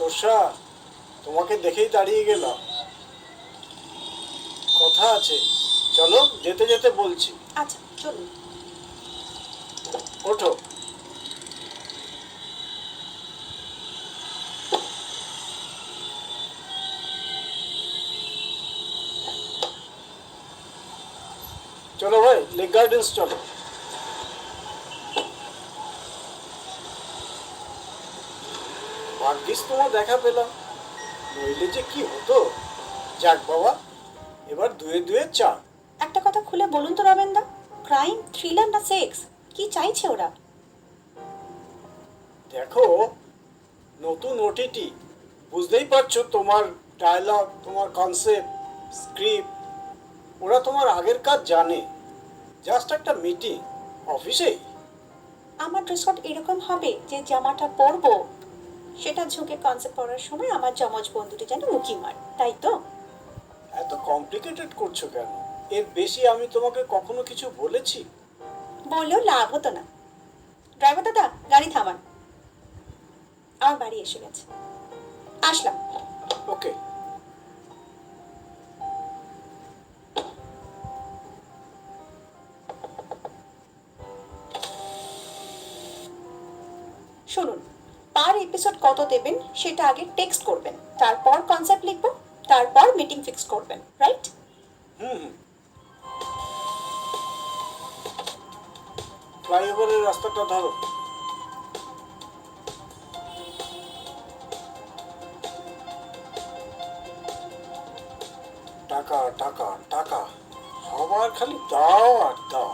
তোষা তোমাকে দেখেই দাঁড়িয়ে গেলাম। কথা আছে। চলো যেতে যেতে বলছি। আচ্ছা চলুন। ওঠো। চলো ভাই লেক গার্ডেন্স চলো। ভাগ্যিস তোমার দেখা পেলাম। নইলে যে কি হতো? যাক বাবা এবার দুয়ে দুয়ে চা। একটা কথা খুলে বলুন তো রবেনদা ক্রাইম থ্রিলার না সেক্স? কি চাইছে ওরা? দেখো নতুন ওটিটি বুঝতেই পারছ তোমার ডায়লগ তোমার কনসেপ্ট স্ক্রিপ্ট ওরা তোমার আগের কাজ জানে। জাস্ট একটা মিটিং অফিসেই। আমার ড্রেস কোড এরকম হবে যে জামাটা পরবো। সেটা ঝুঁকে কনসেপ্ট পড়ার সময় আমার জমজ বন্ধুটি যেন উকি মার তাই তো? এত কমপ্লিকেটেড করছ কেন? এর বেশি আমি তোমাকে কখনো কিছু বলেছি? বললেও লাভ হতো না। ড্রাইভার দাদা গাড়ি থামান। আমার বাড়ি এসে গেছে। আসলাম। ওকে। শুনুন পার এপিসোড কত দেবেন সেটা আগে টেক্সট করবেন, তারপর কনসেপ্ট লিখব, তারপর মিটিং ফিক্স করবেন রাইট ফ্লাইওভারের রাস্তাটা ধরো। টাকা টাকা টাকা। সবার খালি দাও আর দাও।